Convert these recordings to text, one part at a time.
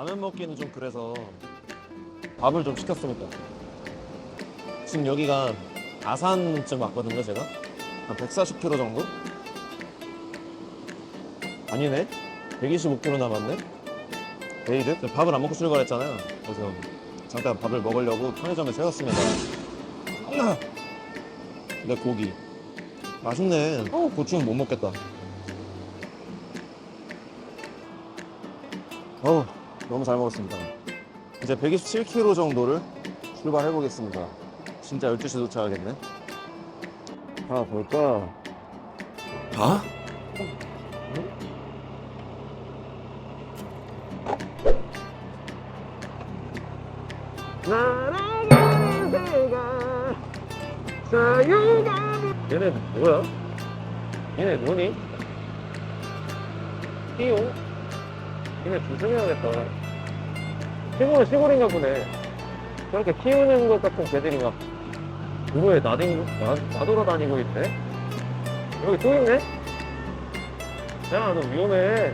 라면 먹기는 좀 그래서 밥을 좀 시켰습니다. 지금 여기가 아산쯤 왔거든요, 제가. 한 140km 정도? 아니네? 125km 남았네? 제가 밥을 안 먹고 출발했잖아요. 그래서 잠깐 밥을 먹으려고 편의점에 세웠습니다. 내 고기. 맛있네. 어, 고추는 못 먹겠다. 어우, 너무 잘 먹었습니다. 이제 127km 정도를 출발해 보겠습니다. 진짜 12시 도착하겠네. 아, 볼까? 봐? 새가 사유가 얘네 뭐야? 얘네 뭐니? 띠용? 얘네 조심해야겠다 시골은 시골인가 보네 저렇게 키우는 것 같은 개들이 막 도로에 나댕, 나, 나돌아다니고 있네 여기 또 있네? 야 너 위험해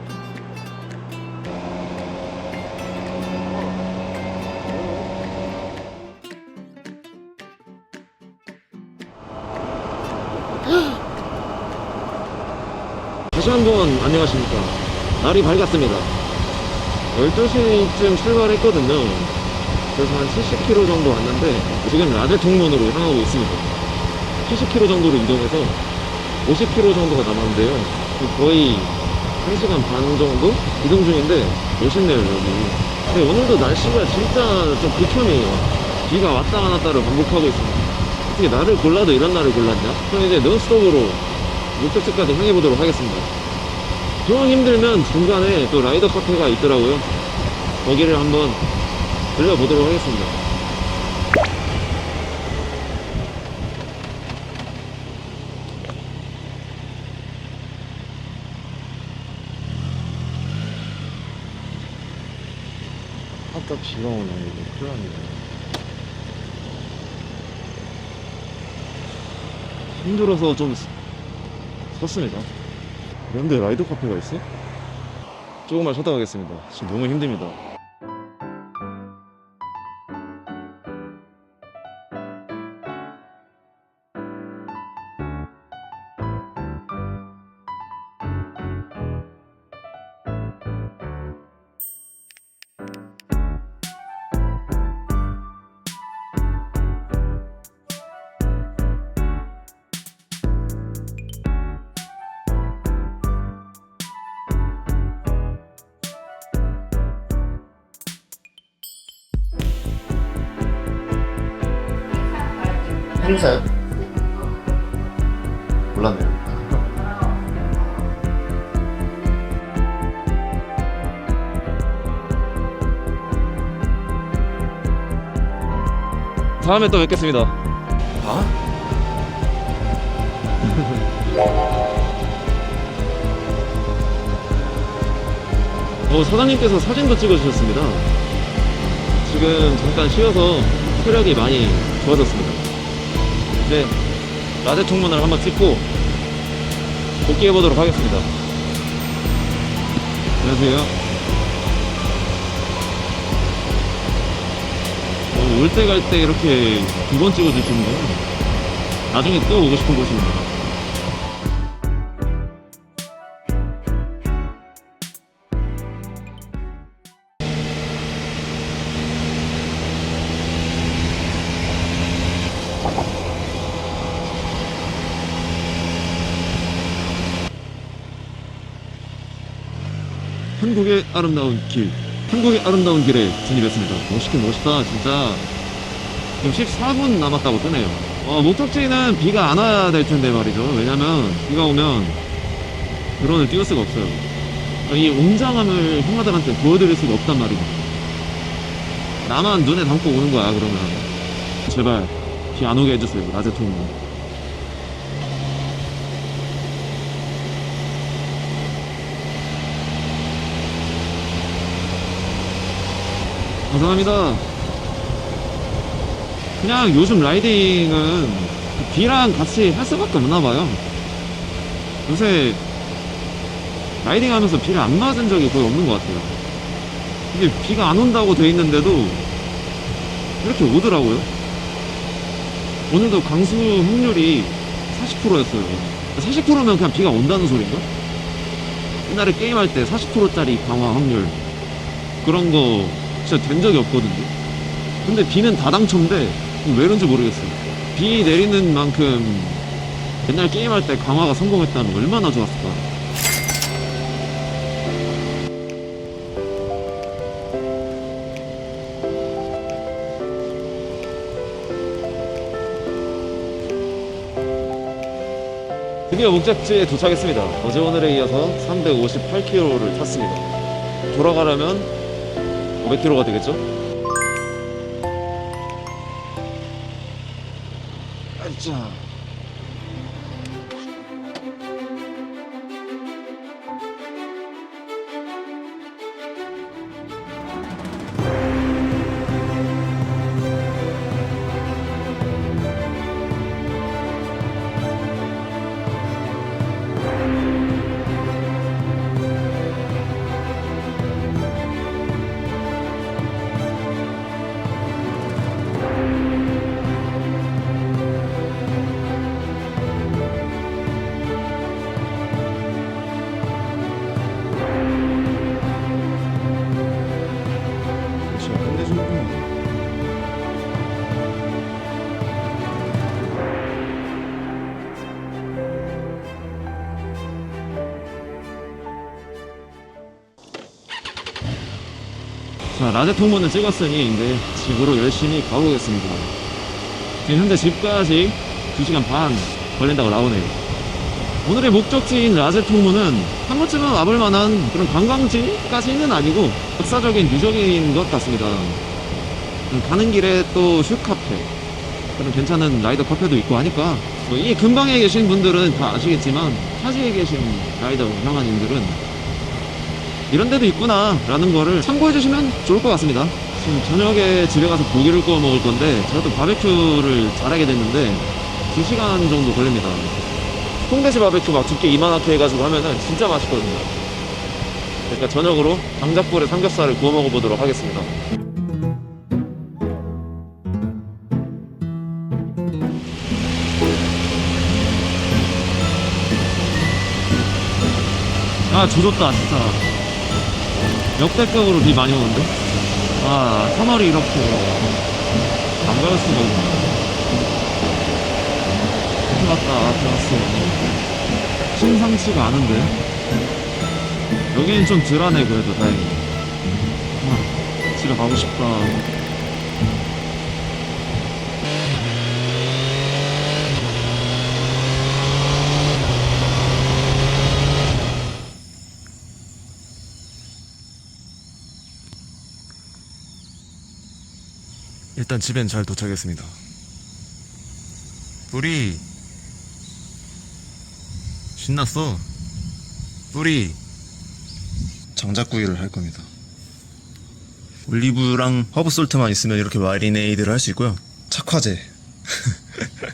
다시 한 번 안녕하십니까. 날이 밝았습니다. 12시쯤 출발했거든요. 그래서 한 70km 정도 왔는데 지금 라제 통문으로 향하고 있습니다. 70km 정도로 이동해서 50km 정도가 남았는데요. 거의 1시간 반 정도 이동 중인데 멋있네요 여기. 근데 오늘도 날씨가 진짜 좀 극혐이에요. 비가 왔다 안 왔다를 반복하고 있습니다. 어떻게 나를 골라도 이런 날을 골랐냐? 그럼 이제 논스톱으로 목적지까지 향해 보도록 하겠습니다. 좀 힘들면 중간에 또 라이더 카페가 있더라고요. 거기를 한번 들려보도록 하겠습니다. 아까 비가 오네, 이거 큰일 났네. 힘들어서 좀 섰습니다. 그런데 라이더 카페가 있어? 조금만 쉬다 가겠습니다. 지금 너무 힘듭니다. 행사요? 몰랐네요. 다음에 또 뵙겠습니다. 봐? 어, 사장님께서 사진도 찍어주셨습니다. 지금 잠깐 쉬어서 체력이 많이 좋아졌습니다. 이제 라제 총문을 한번 찍고 복귀해 보도록 하겠습니다. 안녕하세요. 어, 올때 갈 때 이렇게 두 번 찍어주시는 거 나중에 또 오고 싶은 곳입니다. 한국의 아름다운 길, 한국의 아름다운 길에 진입했습니다. 멋있긴 멋있다, 진짜. 지금 14분 남았다고 뜨네요. 어, 목적지는 비가 안 와야 될 텐데 말이죠. 왜냐면 비가 오면 드론을 띄울 수가 없어요. 이 웅장함을 형아들한테 보여드릴 수가 없단 말이죠. 나만 눈에 담고 오는 거야, 그러면. 제발, 비 안 오게 해주세요, 라제통은. 감사합니다. 그냥 요즘 라이딩은 비랑 같이 할 수밖에 없나 봐요. 요새 라이딩 하면서 비를 안 맞은 적이 거의 없는 것 같아요. 이게 비가 안 온다고 돼 있는데도 이렇게 오더라고요. 오늘도 강수 확률이 40%였어요. 40%면 그냥 비가 온다는 소린가? 옛날에 게임할 때 40%짜리 강화 확률 그런 거 진짜 된 적이 없거든요. 근데 비는 다 당첨돼. 왜 그런지 모르겠어요. 비 내리는 만큼 옛날 게임할 때 강화가 성공했다면 얼마나 좋았을까. 드디어 목적지에 도착했습니다. 어제 오늘에 이어서 358km를 탔습니다. 돌아가려면 500km가 되겠죠? 아이자. 자, 라제 통보는 찍었으니 이제 집으로 열심히 가보겠습니다. 지금 현재 집까지 2시간 반 걸린다고 나오네요. 오늘의 목적지인 라제 통무는 한 번쯤은 와볼 만한 그런 관광지까지는 아니고 역사적인 유적인 것 같습니다. 음, 가는 길에 또 슈카페 그런 괜찮은 라이더 카페도 있고 하니까 뭐이 근방에 계신 분들은 다 아시겠지만 타지에 계신 라이더 형아님들은 이런 데도 있구나 라는 거를 참고해 주시면 좋을 것 같습니다. 지금 저녁에 집에 가서 고기를 구워 먹을 건데 제가 또 바베큐를 잘하게 됐는데 2시간 정도 걸립니다. 홍대시 바베큐 막 두께 이만하게 해가지고 하면은 진짜 맛있거든요. 그러니까 저녁으로 장작불에 삼겹살을 구워 먹어보도록 하겠습니다. 아 조졌다 진짜 역대급으로 비 많이 오는데? 아 3월이 이렇게 안 가을 수가 없네. 들어갔다 들어갔어 심상치가 않은데? 여기는 좀 덜하네 그래도 다행히. 아, 집에 가고 싶다 일단 집엔 잘 도착했습니다. 뿌리 신났어. 뿌리 장작구이를 할 겁니다. 올리브랑 허브 솔트만 있으면 이렇게 마리네이드를 할 수 있고요. 착화제.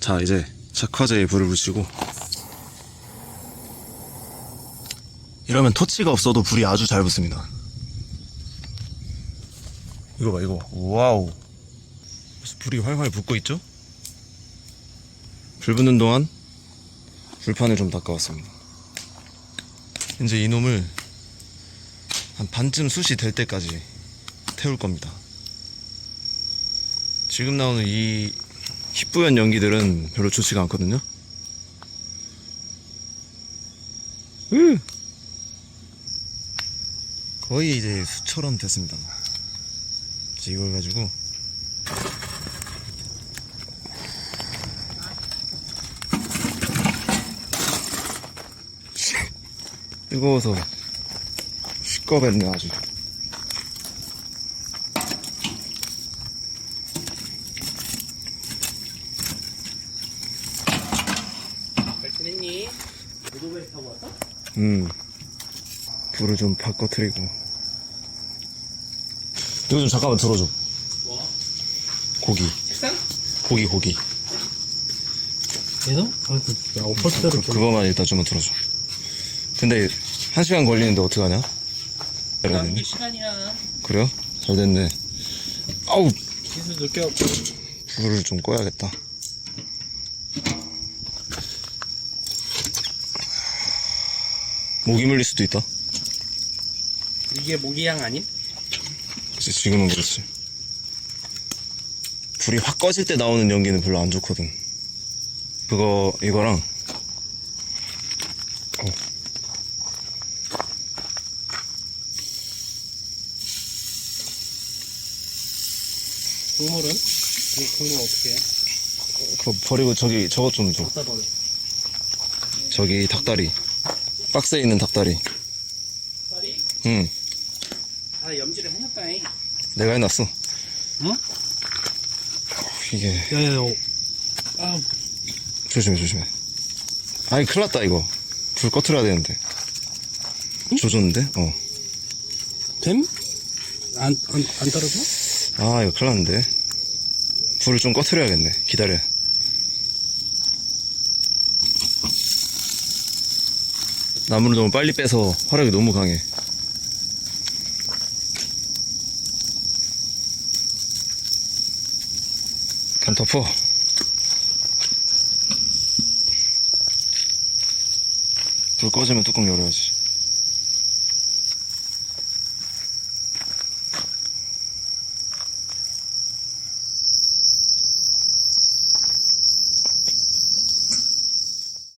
자 이제 착화제에 불을 붙이고 이러면 토치가 없어도 불이 아주 잘 붙습니다. 이거 봐, 이거. 와우. 벌써 불이 활활 붙고 있죠? 불 붙는 동안 불판을 좀 닦아왔습니다. 이제 이놈을 한 반쯤 숯이 될 때까지 태울 겁니다. 지금 나오는 이 희뿌연 연기들은 별로 좋지가 않거든요. 으! 거의 이제 수처럼 됐습니다. 이제 이걸 가지고 뜨거워서 시꺼bes네 아주. 잘 지냈니? 로드웨이 타고 왔어? 음. 불을 좀 바꿔드리고 이거 좀 잠깐만 들어줘 뭐? 고기? 고기 고기 얘도? 야, 오퍼스를 그, 그거만 일단 좀만 들어줘 근데 한 시간 걸리는데 어떡하냐? 그래야 되네. 시간이야. 그래요? 잘 됐네 아우 기술 늦게 왔고. 불을 좀 꺼야겠다 모기 물릴 수도 있다 이게 모기향 아님? 그치, 지금은 그렇지. 불이 확 꺼질 때 나오는 연기는 별로 안 좋거든. 그거, 이거랑, 어. 국물은? 그 국물 어떻게 해? 그거 버리고 저기, 저것 좀 줘. 갖다 버려. 저기 닭다리. 박스에 있는 닭다리. 응, 아, 염지를 해놨다잉. 내가 해놨어. 응? 이게, 야, 야, 야. 아, 조심해, 조심해. 아니, 큰일 났다, 이거. 불 꺼트려야 되는데. 조졌는데? 어. 됨? 안, 안, 안 떨어져? 아, 이거 큰일 났는데. 불을 좀 꺼트려야겠네. 기다려. 나무를 너무 빨리 빼서 화력이 너무 강해. 덮어. 불 꺼지면 뚜껑 열어야지.